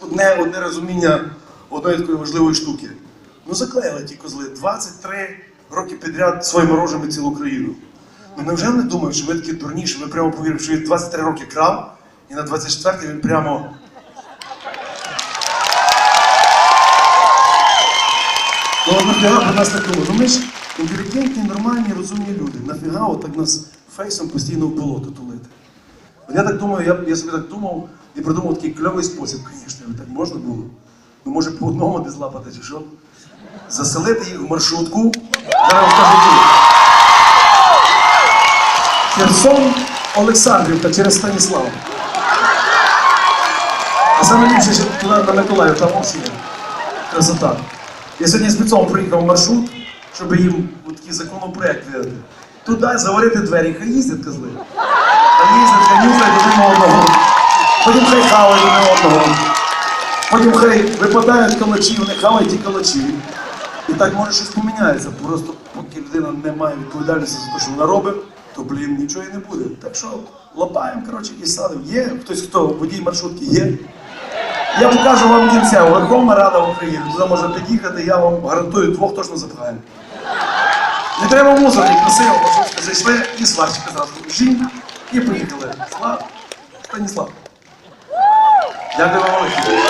одне, одне розуміння одної такої важливої штуки. Ну заклеїли ті козли 23 роки підряд своїми рожами цілу країну. Ну невже не думають, що ви такі дурні, що ви прямо повірили, що він 23 роки крав, і на 24 він прямо. Ну нафіга про нас так думають? Ну ми ж інтелігентні, нормальні, розумні люди. Нафіга отак нас фейсом постійно в болото тулити? От я так думаю, я, я собі так думав і придумав такий кльовий спосіб, звісно, так можна було. Ну може по одному десь злапати чи що? Заселити їх в маршрутку. Зараз скажу. Херсон, Олександрівка через Станіслав. А саме ліпше ще туди на Миколаїв, там взагалі красота. Я сьогодні спеціально приїхав в маршрут, щоб їм такий законопроект видати. Туди заварити двері, хай їздять козли. Хай їздять, один одного. Потім хай хавають один одного. Потім хай випадають калачі, вони хавають ті калачі. І так може щось поміняється. Просто поки людина не має відповідальності за те, що вона робить, то блін нічого і не буде. Так що лапаємо, коротше, і садимо. Є хтось, хто водій маршрутки є. Я покажу вам кінця. Верховна Рада України. Туди можна під'їхати, я вам гарантую, двох точно запхаю. Не треба мусорки, красиво, зайшли і сварчика зразу. Жінь і приїхали. Слава Станіслав. Дякую вам. очі.